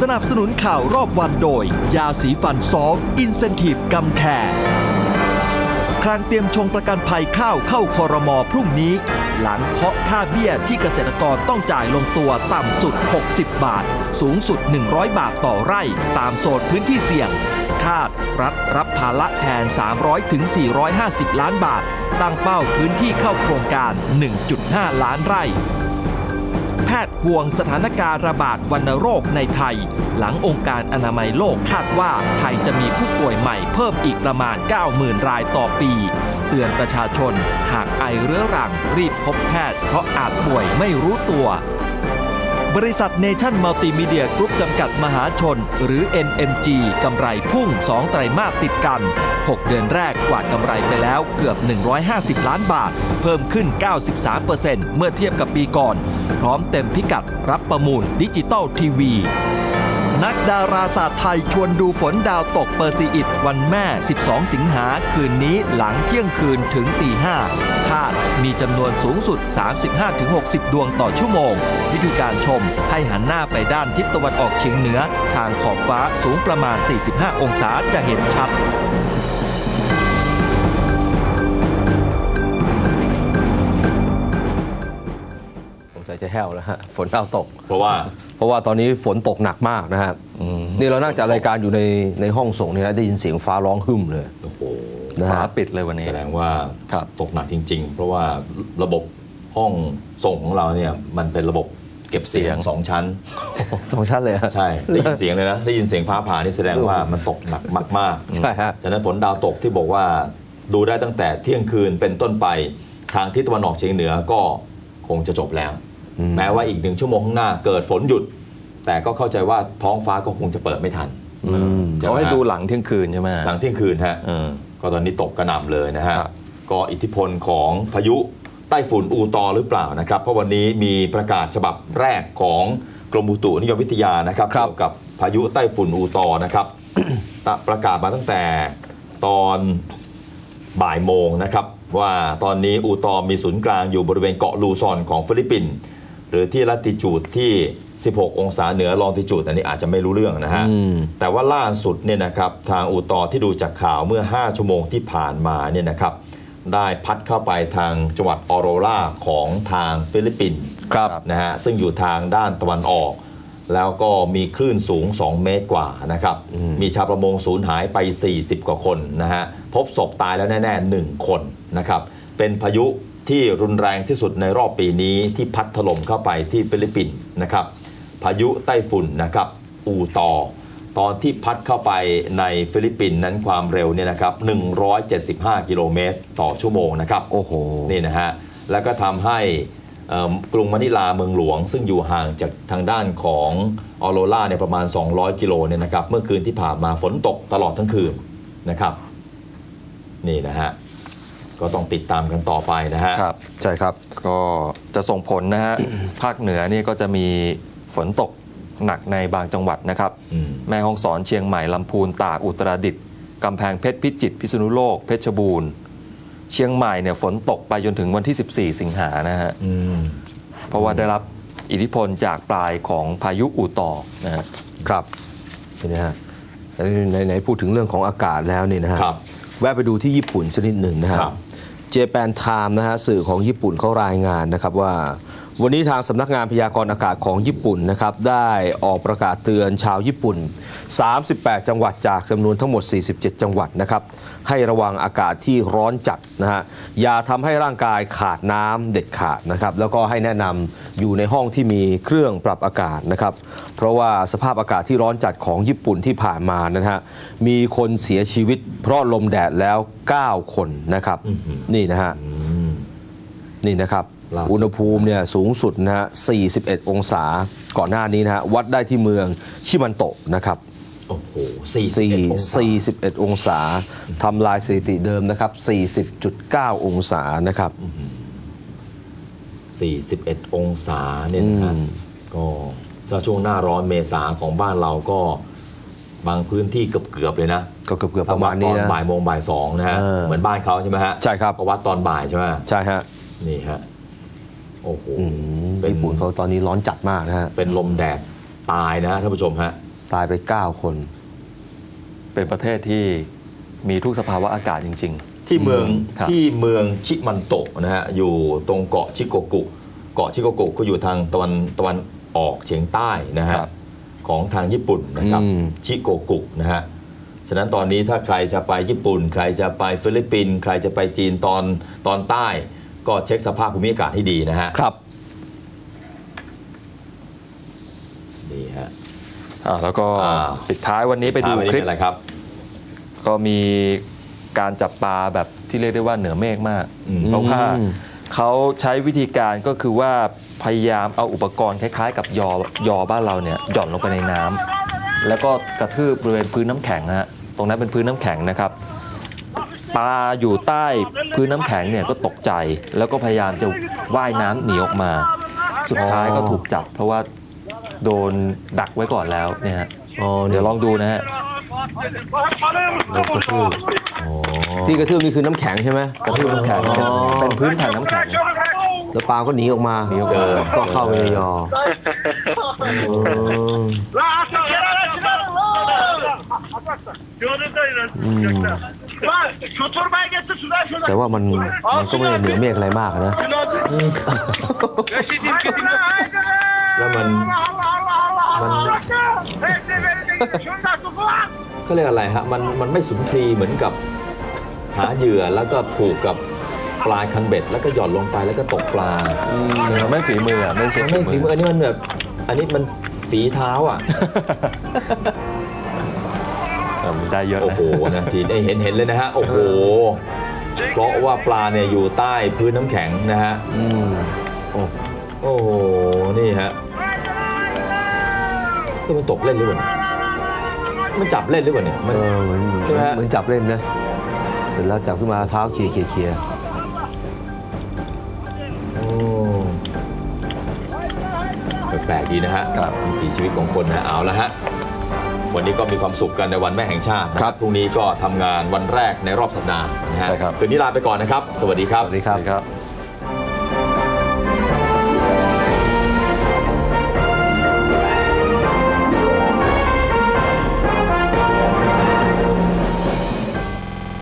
สนับสนุนข่าวรอบวันโดย ยาสีฟันซอลอินเซนティブกัมแคร์คลางเตรียมชงประกันภัยข้าวเข้าคอรมอพรุ่งนี้ หลังเคาะค่าเบี้ยที่เกษตรกรต้องจ่ายลงตัวต่ำสุด 60 บาท สูงสุด 100 บาทต่อไร่ ตามโซนพื้นที่เสี่ยง คาดรัฐรับภาระแทน 300ถึง450 ล้านบาท ตั้งเป้าพื้นที่เข้าโครงการ 1.5 ล้านไร่ แพทย์ห่วงสถานการณ์ระบาดวัณโรคในไทย หลังองค์การอนามัยโลกคาดว่าไทยจะมีผู้ป่วยใหม่เพิ่มอีกประมาณ 90,000 รายต่อปี เตือนประชาชน หากไอเรื้อรังรีบพบแพทย์เพราะอาจป่วยไม่รู้ตัว บริษัทเนชั่นมัลติมีเดียกรุ๊ปจำกัดมหาชน หรือ NMG กำไรพุ่ง 2 ไตรมาสติดกัน 6 เดือนแรกกวาดกำไรไปแล้วเกือบ 150 ล้านบาท เพิ่มขึ้น 93%เมื่อเทียบกับปีก่อน พร้อมเต็มพิกัดรับประมูลดิจิตอลทีวี นักดาราศาสตร์ไทยชวนดูฝนดาวตกเปอร์ซีอิดวันแม่ 12 สิงหาคืนนี้หลังเที่ยงคืนถึงตีห้าคาดมีจำนวนสูงสุด 35-60 ดวงต่อชั่วโมง วิธีการชมให้หันหน้าไปด้านทิศตะวันออกเฉียงเหนือ ทางขอบฟ้าสูงประมาณ 45 องศาจะเห็นชัด สงสัยจะแห้วแล้วฮะฝนดาวตก เพราะว่า เพราะว่าตอนนี้ฝนตกหนักมากนะฮะนี่เรานั่งจัดรายการอยู่ในในห้องส่งเนี่ยนะได้ยินเสียงฟ้าร้องหึ่มเลย โอ้โหนะฟ้าฮะปิดเลยวันนี้ แสดงว่าครับ ตกหนักจริง ๆ เพราะว่าระบบห้องส่งของเราเนี่ยมันเป็นระบบเก็บเสียงเสียง สองชั้น สองชั้นเลยฮะ ใช่ได้ยินเสียงเลยนะได้ยินเสียงฟ้าผ่านี่แสดงว่ามันตกหนักมากใช่ฮะๆฉะนั้นฝนดาวตกที่บอกว่าดูได้ตั้งแต่เที่ยงคืนเป็นต้นไปทางทิศตะวันออกเฉียงเหนือก็คงจะจบแล้ว แม้ว่าอีกหนึ่งชั่วโมงข้างหน้าเกิดฝนหยุด แต่ก็เข้าใจว่าท้องฟ้าก็คงจะเปิดไม่ทันมช่เขาไมให้ฮะดูหลังเที่ยงคืนใช่ไหมหลังเที่ยงคืนฮะเออก็ตอนนี้ตกกระหน่ำเลยนะฮะครับก็อิทธิพลของพายุใต้ฝุ่นอูตอหรือเปล่านะครับ เพราะวันนี้มีประกาศฉบับแรกของกรมอุตุนิยมวิทยานะครับครับเกี่ยวกับพายุใต้ฝุ่นอูตอนะครับตะประกาศมาตั้งแต่ตอนบ่ายโมงนะครับ ว่าตอนนี้อูตอมีศูนย์กลางอยู่บริเวณเกาะลูซอนของฟิลิปปินส์ หรือที่ลัติจูดที่ 16 องศาเหนือลองติจูดอันนี้อาจจะไม่รู้เรื่องนะฮะอืมแต่ว่าล่าสุดเนี่ยนะครับทางอูตอที่ดูจากข่าวเมื่อ 5 ชั่วโมงที่ผ่านมาเนี่ยนะครับได้พัดเข้าไปทางจังหวัดออโรราของทางฟิลิปปินส์ครับนะฮะซึ่งอยู่ทางด้านตะวันออก แล้วก็มีคลื่นสูง 2 เมตรกว่านะครับมีชาวประมงสูญหายไป 40 กว่าคนนะฮะพบศพตายแล้วแน่ๆ1คนนะครับเป็นพายุ ที่รุนแรงที่สุดในรอบปีนี้ที่พัดถล่มเข้าไปที่ฟิลิปปินส์นะครับพายุไต้ฝุ่นนะครับอูตอตอนที่พัดเข้าไปในฟิลิปปินส์นั้นความเร็วเนี่ยนะครับ 175 กิโลเมตรต่อชั่วโมงนะครับ โอ้โห นี่นะฮะ แล้วก็ทำให้เอิ่มกรุงมะนิลาเมืองหลวง ซึ่งอยู่ห่างจากทางด้านของออโรราเนี่ยประมาณ 200 กิโลเนี่ยนะครับ เมื่อคืนที่ผ่านมาฝนตกตลอดทั้งคืนนะครับ นี่นะฮะ ก็ต้องติดตามกันต่อไปนะฮะ ครับใช่ครับก็จะส่งผลนะฮะ ภาคเหนือนี่ก็จะมีฝนตกหนักในบางจังหวัดนะครับ อืม แม่ฮ่องสอนเชียงใหม่ลำพูนตากอุตรดิตถ์กำแพงเพชรพิจิตรพิษณุโลก เพชรบูรณ์ เชียงใหม่เนี่ยฝนตกไปจนถึงวันที่ 14 สิงหานะฮะอืม เพราะว่าได้รับอิทธิพลจากปลายของพายุอูตอนะฮะ ครับนี่นะฮะไหนไหนพูดถึงเรื่องของอากาศแล้วนี่นะฮะครับแวะไปดูที่ญี่ปุ่นสักนิดหนึ่งนะฮะครับ เจแปนไทม์นะฮะสื่อของญี่ปุ่นเขารายงานนะครับว่า วันนี้ทางสำนักงานพยากรณ์อากาศของญี่ปุ่นนะครับได้ออกประกาศเตือนชาวญี่ปุ่น 38 จังหวัดจากจำนวนทั้งหมด 47 จังหวัดนะครับ ให้ระวังอากาศที่ร้อนจัดนะฮะ อย่าทำให้ร่างกายขาดน้ำเด็ดขาดนะครับ แล้วก็ให้แนะนำอยู่ในห้องที่มีเครื่องปรับอากาศนะครับ เพราะว่าสภาพอากาศที่ร้อนจัดของญี่ปุ่นที่ผ่านมานะฮะ มีคนเสียชีวิต เพราะลมแดดแล้ว 9 คนนะครับ นี่นะฮะ นี่นะครับล่าสุดอุณหภูมิเนี่ยสูงสุดนะฮะ 41 องศา ก่อนหน้านี้นะฮะ วัดได้ที่เมืองชิมันโตะนะครับ โอ้โห41องศา4 41 องศาทำลายสถิติเดิมนะครับ 40.9 องศานะครับ 41 องศาเนี่ยนะฮะอืม ก็ถ้าช่วงหน้าร้อนเมษาของบ้านเราก็บางพื้นที่เกือบๆเลยนะก็เกือบๆประมาณตนี้อนนะ บ่ายโมงบ่ายสองนะฮะ เออเหมือนบ้านเขาใช่ไหมฮะใช่ครับเขาวัดตอนบ่ายใช่ไหมใช่ฮะนี่ฮะ โอ้โหอืมเป็นญี่ปุ่นเขาตอนนี้ร้อนจัดมากนะฮะ เป็นลมแดดตายนะฮะท่านผู้ชมฮะ ตายไป 9 คน เป็นประเทศที่มีทุกสภาวะอากาศจริงที่เมืองครับ ที่เมืองชิมันโตะนะฮะอยู่ตรงเกาะชิโกกุ เกาะชิโกกุก็อยู่ทางตะวันตะวันออกเฉียงใต้นะๆฮะครับของทางญี่ปุ่นนะครับอืม ชิโกกุนะฮะฉะนั้นตอนนี้ถ้าใครจะไปญี่ปุ่น ใครจะไปฟิลิปปินส์ใครจะไปจีนตอนตอนใต้ ก็เช็คสภาพภูมิอากาศให้ดีนะฮะ ครับ นี่ฮะ อ่าแล้วก็อ่า ปิดท้ายวันนี้ไปดูอ่าวันนี้คลิปเป็นอะไรครับ ก็มีการจับปลาแบบที่เรียกได้ว่าเหนือเมฆมากอืมเพราะว่าเขาใช้วิธีการก็คือว่าพยายามเอาอุปกรณ์คล้ายๆ กับยอยอบ้านเราเนี่ยหย่อนลงไปในน้ำแล้วก็กระทืบบริเวณพื้นน้ำแข็งฮะตรงนั้นเป็นพื้นน้ำแข็งนะครับปลาอยู่ใต้พื้นน้ำแข็งเนี่ยก็ตกใจ แล้วก็พยายามจะว่ายน้ำหนีออกมา สุดท้ายก็ถูกจับ เพราะว่า โดนดักไว้ก่อนแล้วเนี่ยฮะอ๋อเดี๋ยวลองดูนะฮะแล้วกระทืบที่กระทืบนี่คือน้ำแข็งใช่ไหมกระทืบน้ำแข็งเป็นอ๋อเป็นพื้นแผ่นน้ำแข็ง แล้วปลาก็หนีออกมาหนีออกมา ก็เข้าไปในยออืมแต่ว่ามันมันก็ไม่ได้เหนือเมฆอะไรมากอะนะแล้วมัน มัน เขาเรียกอะไรฮะมันมันไม่สุนทรีเหมือนกับ หาเหยื่อแล้วก็ผูกกับปลายคันเบ็ด แล้วก็หย่อนลงไปแล้วก็ตกปลามันไม่ฝีมืออะไม่ใช่มันไม่ฝีมืออันนี้มันแบบอันนี้มันฝีเท้าอะเออมันได้เยอะโอ้นะโหนะทีเอ้ยเห็นเห็นเลยนะฮะโอ้โห เพราะว่าปลาเนี่ยอยู่ใต้พื้นน้ำแข็งนะฮะอืม โอ้โอ้โหนี่ฮะ ก็มันตกเล่นหรือเปล่าเนี่ยมันจับเล่นหรือเปล่าเนี่ยเอมันอเหมือนใช่ไหมฮะ เหมือนจับเล่นนะ เสร็จแล้วจับขึ้นมาเท้าเขี่ยเขี่ยเขี่ยโอ้แปลกๆดีนะฮะครับวิถีชีวิตของคนนะเอาละฮะ วันนี้ก็มีความสุขกันในวันแม่แห่งชาตินะครับพรุ่งนี้ก็ทำงานวันแรกในรอบสัปดาห์นะฮะใช่ครับ คืนนี้ลาไปก่อนนะครับ สวัสดีครับ สวัสดีครับครับ